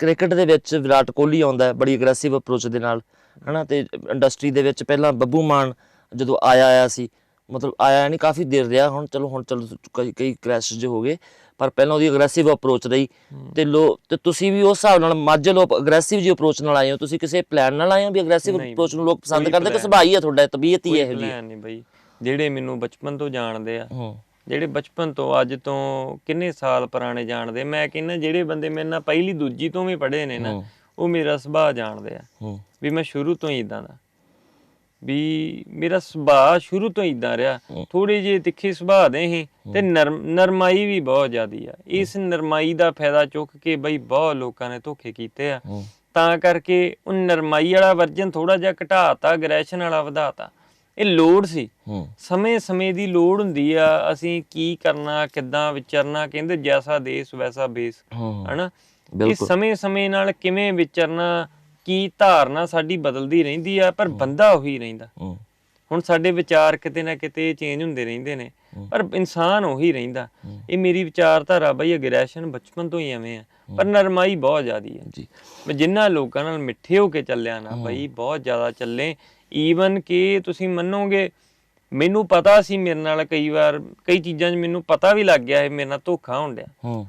Cricket ਦੇ ਵਿੱਚ ਵਿਰਾਟ ਕੋਹਲੀ ਆਉਂਦਾ ਹੈ ਬੜੀ ਅਗਰੈਸਿਵ ਅਪਰੋਚ ਦੇ ਨਾਲ ਹਨਾ? ਤੇ ਇੰਡਸਟਰੀ ਦੇ ਵਿੱਚ ਪਹਿਲਾਂ ਬੱਬੂ ਮਾਨ ਜਦੋਂ ਆਇਆ ਆਇਆ ਸੀ ਮਤਲਬ ਆਇਆ ਨਹੀਂ ਕਾਫੀ ਦੇਰ ਰਿਹਾ ਹੁਣ ਚਲੋ ਹੁਣ ਚਲੋ ਕਈ ਕਈ ਕ੍ਰੈਸ਼ ਜੇ ਹੋ ਗਏ ਪਰ ਪਹਿਲਾਂ ਉਹਦੀ ਅਗਰੈਸਿਵ ਅਪਰੋਚ ਰਹੀ। ਤੇ ਲੋ ਤੇ ਤੁਸੀਂ ਵੀ ਉਸ ਹਿਸਾਬ ਨਾਲ ਮਾਝੇ ਲੋਕ ਅਗਰੈਸਿਵ ਜੀ ਅਪਰੋਚ ਨਾਲ ਆਏ ਹੋ ਤੁਸੀਂ ਕਿਸੇ ਪਲਾਨ ਨਾਲ ਆਏ ਹੋ ਵੀ ਅਗਰੈਸਿਵ ਅਪਰੋਚ ਨੂੰ ਲੋਕ ਪਸੰਦ ਕਰਦੇ? ਕਿ ਸੁਭਾਅ ਹੀ ਤੁਹਾਡਾ ਤਬੀਅਤ ਹੀ ਇਹੋ plan ਨਹੀਂ ਬਈ ਜਿਹੜੇ ਮੈਨੂੰ ਬਚਪਨ ਤੋਂ ਜਾਣਦੇ ਆ ਹੂੰ। ਜਿਹੜੇ ਬਚਪਨ ਤੋਂ ਅੱਜ ਤੋਂ ਕਿੰਨੇ ਸਾਲ ਪੁਰਾਣੇ ਜਾਣਦੇ ਮੈਂ ਕਹਿੰਦਾ ਜਿਹੜੇ ਬੰਦੇ ਮੇਰੇ ਨਾਲ ਪਹਿਲੀ ਦੂਜੀ ਤੋਂ ਵੀ ਪੜ੍ਹੇ ਨੇ ਨਾ ਹੂੰ। ਉਹ ਮੇਰਾ ਸੁਭਾਅ ਜਾਣਦੇ ਆ। ਹੂੰ। ਵੀ ਮੈਂ ਸ਼ੁਰੂ ਤੋਂ ਹੀ ਇਦਾਂ ਦਾ। ਵੀ ਮੇਰਾ ਸੁਭਾਅ ਸ਼ੁਰੂ ਤੋਂ ਇਦਾਂ ਰਿਹਾ। ਹੂੰ। ਥੋੜੇ ਜਿਹੇ ਤਿੱਖੇ ਸੁਭਾਅ ਦੇ ਹੀ ਤੇ ਨਰਮ ਨਰਮਾਈ ਵੀ ਬਹੁਤ ਜ਼ਿਆਦੀ ਆ। ਇਸ ਨਰਮਾਈ ਦਾ ਫਾਇਦਾ ਚੁੱਕ ਕੇ ਬਈ ਬਹੁਤ ਲੋਕਾਂ ਨੇ ਧੋਖੇ ਕੀਤੇ ਆ। ਹੂੰ। ਤਾਂ ਕਰਕੇ ਉਹ ਨਰਮਾਈ ਵਾਲਾ ਵਰਜਨ ਥੋੜਾ ਜਿਹਾ ਘਟਾਤਾ ਅਗਰੈਸ਼ਨ ਵਾਲਾ ਵਧਾਤਾ। ਇਹ ਲੋੜ ਸੀ। ਹੂੰ। ਸਮੇਂ-ਸਮੇਂ ਦੀ ਲੋੜ ਹੁੰਦੀ ਆ ਅਸੀਂ ਕੀ ਕਰਨਾ ਕਿੱਦਾਂ ਵਿਚਰਨਾ ਕਹਿੰਦੇ ਜੈਸਾ ਦੇਸ ਵੈਸਾ ਬੇਸ। ਹਨਾ? ਇਹ ਸਮੇਂ-ਸਮੇਂ ਨਾਲ ਕਿਵੇਂ ਵਿਚਰਨਾ ਕੀ ਧਾਰਨਾ ਸਾਡੀ ਬਦਲਦੀ ਰਹਿੰਦੀ ਆ ਪਰ ਬੰਦਾ ਉਹੀ ਰਹਿੰਦਾ। ਹੁਣ ਸਾਡੇ ਵਿਚਾਰ ਕਿਤੇ ਨਾ ਕਿਤੇ ਚੇਂਜ ਹੁੰਦੇ ਰਹਿੰਦੇ ਨੇ। ਪਰ ਇਨਸਾਨ ਉਹੀ ਰਹਿੰਦਾ। ਹੂੰ। ਇਹ ਮੇਰੀ ਵਿਚਾਰਧਾਰਾ ਬਈ ਅਗਰੈਸ਼ਨ ਬਚਪਨ ਤੋਂ ਹੀ ਐਵੇਂ ਆ। ਪਰ ਨਰਮਾਈ ਬਹੁਤ ਜ਼ਿਆਦੀ ਆ। ਜੀ। ਮੈਂ ਜਿੰਨਾ ਲੋਕਾਂ ਨਾਲ ਮਿੱਠੇ ਹੋ ਕੇ ਚੱਲਿਆ ਨਾ ਬਈ ਬਹੁਤ ਜ਼ਿਆਦਾ ਚੱਲੇ। ਈਵਨ ਕਿ ਤੁਸੀਂ ਮੰਨੋਗੇ ਮੈਨੂੰ ਪਤਾ ਸੀ ਮੇਰੇ ਨਾਲ ਕਈ ਵਾਰ ਕਈ ਚੀਜ਼ਾਂ 'ਚ ਮੈਨੂੰ ਪਤਾ ਵੀ ਲੱਗ ਗਿਆ ਇਹ ਮੇਰੇ ਨਾਲ ਧੋਖਾ ਹੋਣ ਡਿਆ। ਹੂੰ।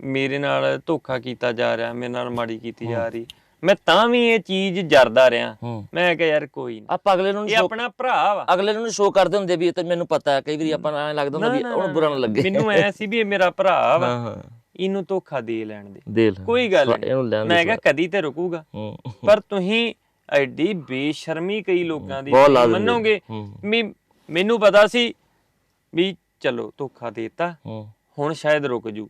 ਮੇਰੇ ਨਾਲ ਧੋਖਾ ਕੀਤਾ ਜਾ ਰਿਹਾ ਮੇਰੇ ਨਾਲ ਮਾੜੀ ਕੀਤੀ ਜਾ ਰਹੀ। ਮੈਂ ਤਾਂ ਵੀ ਇਹ ਚੀਜ਼ ਜਰਦਾ ਹੂੰ। ਮੈਂ ਕਿਹਾ ਯਾਰ ਕੋਈ ਨਹੀਂ ਆਪਾਂ ਅਗਲੇ ਨੂੰ ਇਹ ਆਪਣਾ ਭਰਾ ਵਾ। ਅਗਲੇ ਨੂੰ ਸ਼ੋਅ ਕਰਦੇ ਹੁੰਦੇ ਵੀ ਇਹ ਤਾਂ ਮੈਨੂੰ ਪਤਾ ਹੈ ਕਈ ਵਾਰੀ ਆਪਾਂ ਐਂ ਲੱਗਦਾ ਹੁੰਦਾ ਵੀ ਉਹਨੂੰ ਬੁਰਾ ਨਾ ਲੱਗੇ। ਮੈਨੂੰ ਐ ਸੀ ਵੀ ਇਹ ਮੇਰਾ ਭਰਾ ਵਾ। ਹਾਂ ਹਾਂ। ਇਹਨੂੰ ਧੋਖਾ ਦੇ ਲੈਣ ਦੇ। ਕੋਈ ਗੱਲ ਨਹੀਂ। ਮੈਂ ਕਿਹਾ ਕਦੀ ਤੇ ਰੁਕੂਗਾ। ਪਰ ਤੁਸੀਂ ਐਡੀ ਬੇਸ਼ਰਮੀ ਕਈ ਲੋਕਾਂ ਦੀ। ਮੰਨੋਗੇ ਮੈਨੂੰ ਪਤਾ ਸੀ ਵੀ ਚਲੋ ਧੋਖਾ ਦੇਤਾ। ਹੁਣ ਸ਼ਾਇਦ ਰੁਕ ਜੂ।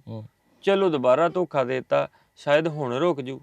ਚਲੋ ਦੁਬਾਰਾ ਧੋਖਾ ਦੇਤਾ। ਸ਼ਾਇਦ ਹੁਣ ਰੁਕ ਜੂ।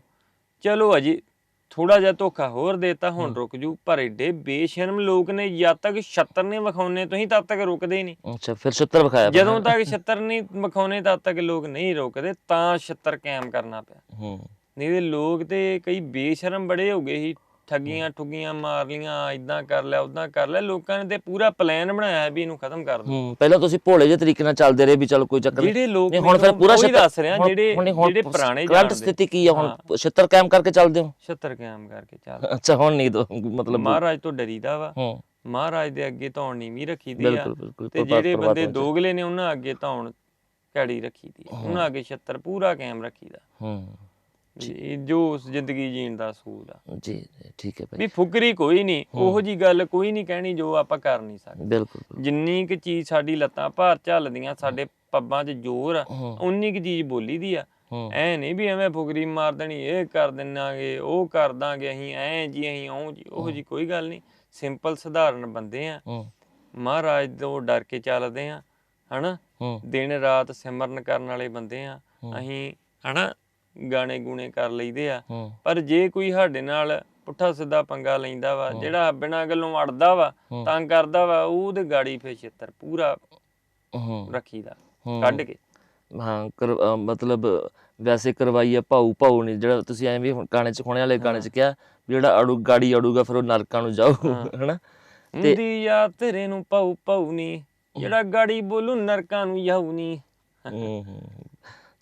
ਚਲੋ ਅਜੀ ਥੋੜਾ ਜਿਹਾ ਧੋਖਾ ਹੋਰ ਦੇਤਾ ਹੁਣ ਰੁਕ ਜੂ ਪਰ ਐਡੇ ਬੇਸ਼ਰਮ ਲੋਕ ਨੇ ਜਦ ਤੱਕ ਛੱਤਰ ਨੇ ਵਿਖਾਉਣੇ ਤੁਸੀਂ ਤਦ ਤੱਕ ਰੁਕਦੇ ਹੀ ਨਹੀਂ। ਅੱਛਾ ਫਿਰ ਛਿੱਤਰ ਵਿਖਾਇਆ ਜਦੋਂ ਤੱਕ ਛੱਤਰ ਨਹੀਂ ਵਿਖਾਉਣੇ ਤਦ ਤੱਕ ਲੋਕ ਨਹੀਂ ਰੁਕਦੇ ਤਾਂ ਛੱਤਰ ਕਾਇਮ ਕਰਨਾ ਪਿਆ। ਹੂੰ। ਨਹੀਂ ਤੇ ਲੋਕ ਤੇ ਕਈ ਬੇਸ਼ਰਮ ਬੜੇ ਹੋ ਗਏ ਸੀ ਠੱਗੀਆਂ ਠੁੱਗੀਆਂ ਮਾਰ ਲੀਆਂ ਇਦਾਂ ਕਰ ਲਿਆ ਉਦਾਂ ਕਰ ਲਿਆ ਲੋਕਾਂ ਨੇ ਤੇ ਪੂਰਾ ਪਲਾਨ ਬਣਾਇਆ ਵੀ ਇਹਨੂੰ ਖਤਮ ਕਰ ਦੋ। ਹੂੰ ਪਹਿਲਾਂ ਤੁਸੀਂ ਭੋਲੇ ਜਿਹੇ ਤਰੀਕੇ ਨਾਲ ਚੱਲਦੇ ਰਹੇ ਵੀ ਚਲ ਕੋਈ ਚੱਕਰ ਨਹੀਂ। ਜਿਹੜੇ ਲੋਕ ਨਹੀਂ ਹੁਣ ਫਿਰ ਪੂਰਾ ਛਿੱਤਰ ਦੱਸ ਰਿਹਾ ਜਿਹੜੇ ਜਿਹੜੇ ਪੁਰਾਣੇ ਕਰੰਟ ਸਥਿਤੀ ਕੀ ਹੈ। ਹੁਣ ਛਿੱਤਰ ਕਾਇਮ ਕਰਕੇ ਚੱਲਦੇ ਹੋ? ਛੱਤਰ ਕਾਇਮ ਕਰਕੇ ਚੱਲ। ਅੱਛਾ ਹੁਣ ਨਹੀਂ ਦੋ ਮਤਲਬ ਮਹਾਰਾਜ ਤੋਂ ਡਰੀਦਾ ਵਾ। ਹੂੰ। ਮਹਾਰਾਜ ਦੇ ਅੱਗੇ ਧੌਣ ਨੀਵੀਂ ਰੱਖੀਦੀ ਆ। ਤੇ ਜਿਹੜੇ ਬੰਦੇ। ਦੋਗਲੇ ਨੇ ਉਹਨਾਂ ਅੱਗੇ ਧੌਣ ਘੜੀ ਰੱਖੀਦੀ ਆ। ਉਹਨਾਂ ਅੱਗੇ ਛੱਤਰ ਪੂਰਾ ਕਾਇਮ ਰੱਖੀਦਾ। ਹੂੰ। ਇਹ ਜੋ ਜ਼ਿੰਦਗੀ ਜੀਣ ਦਾ ਅਸੂਲ ਆ। ਜੀ ਠੀਕ ਹੈ ਭਾਈ। ਵੀ ਫੁਕਰੀ ਕੋਈ ਨਹੀਂ ਉਹੋ ਜੀ ਗੱਲ ਕੋਈ ਨਹੀਂ ਕਹਿਣੀ ਜੋ ਆਪਾਂ ਕਰ ਨਹੀਂ ਸਕਦੇ। ਬਿਲਕੁਲ ਜਿੰਨੀ ਕੁ ਚੀਜ਼ ਸਾਡੀ ਲੱਤਾਂ ਭਾਰ ਝੱਲਦੀਆਂ ਸਾਡੇ ਪੱਬਾਂ 'ਚ ਜ਼ੋਰ ਆ ਉਨੀ ਕੁ ਚੀਜ਼ ਬੋਲੀ ਦੀ ਆ। ਐ ਨਹੀਂ ਵੀ ਐਵੇਂ ਫੁਕਰੀ ਮਾਰ ਦੇਣੀ ਇਹ ਕਰ ਦਿੰਨਾਂਗੇ ਉਹ ਕਰ ਦਾਂਗੇ ਅਸੀਂ ਐ ਜੀ ਅਸੀਂ ਉਹ ਜੀ ਉਹ ਜੀ ਕੋਈ ਗੱਲ ਨਹੀਂ। ਸਿੰਪਲ ਸਧਾਰਨ ਬੰਦੇ ਆ। ਮਹਾਰਾਜ ਤੋਂ ਡਰ ਕੇ ਚੱਲਦੇ ਆ ਹਨਾ? ਦਿਨ ਰਾਤ ਸਿਮਰਨ ਕਰਨ ਵਾਲੇ ਬੰਦੇ ਆ। ਅਸੀਂ ਹਨਾ? ਗਾਣੇ ਗੂਣੇ ਕਰ ਲਈਦੇ ਆ। ਪਰ ਜੇ ਕੋਈ ਸਾਡੇ ਨਾਲ ਪੁੱਠਾ ਸਿੱਧਾ ਪੰਗਾ ਲੈਂਦਾ ਵਾ ਜਿਹੜਾ ਬਿਨਾਂ ਗੱਲੋਂ ਅੜਦਾ ਵਾ। ਤੰਗ ਕਰਦਾ ਵਾ ਉਹਦੇ ਗਾੜੀ ਫੇ ਛਿੱਤਰ ਪੂਰਾ ਰੱਖੀਦਾ। ਕੱਢ ਕੇ। ਹਾਂ ਮਤਲਬ ਵੈਸੇ ਕਰਵਾਈ ਆ ਭਾਊ ਭਾਊ ਨਹੀਂ ਜਿਹੜਾ ਤੁਸੀਂ ਐਵੇਂ ਹੁਣ ਗਾਣੇ ਚ ਖੋਣੇ ਵਾਲੇ ਗਾਣੇ ਚ ਕਿਹਾ ਜਿਹੜਾ ਅੜੂ ਗਾੜੀ ਅੜੂਗਾ ਫਿਰ ਉਹ ਨਰਕਾਂ ਨੂੰ ਜਾਊ ਹਨਾ? ਹੁੰਦੀ ਆ ਤੇਰੇ ਨੂੰ ਪਾਉ ਪਾਉ ਨੀ ਜਿਹੜਾ ਗਾੜੀ ਬੋਲੂ ਨਰਕਾਂ ਨੂੰ ਜਾਊ ਨੀ ਹੂੰ ਹੂੰ।